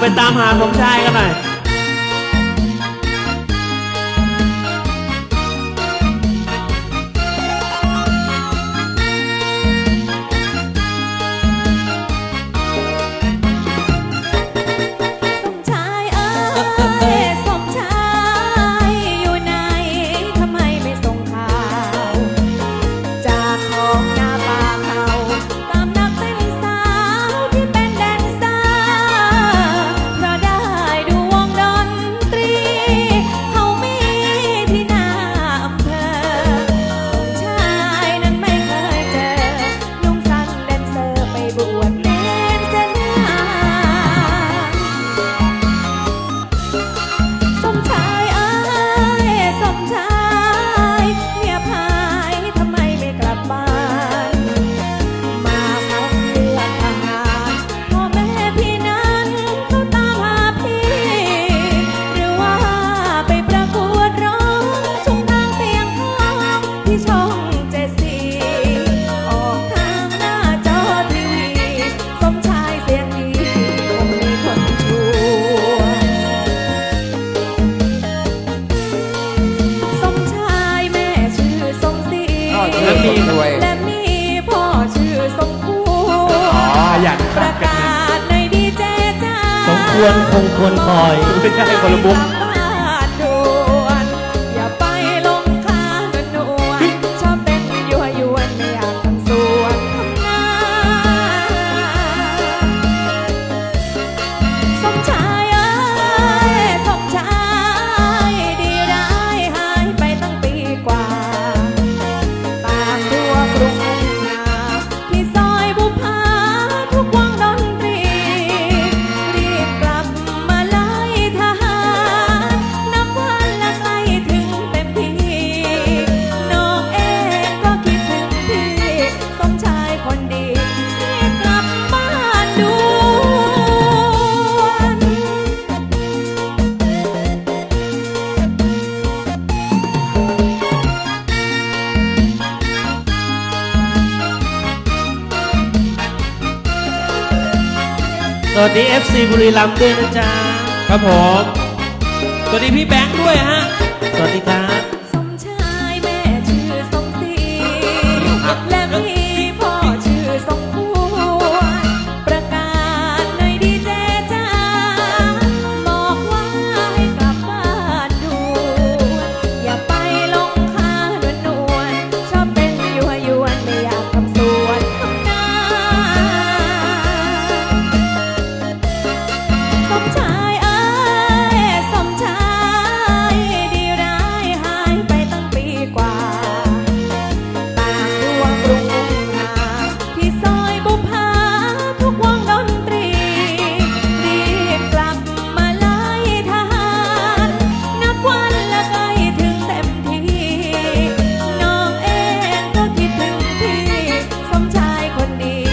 ไปตามหาสมชายกันหน่อย วนคงควรคอยไม่ใช่คนละมุก วัสดีเอฟซีบุรีรัมย์ด้วยนะจ๊ะ ครับผม สวัสดีพี่แบงค์ด้วยฮะ สวัสดีครับ ชายคนดี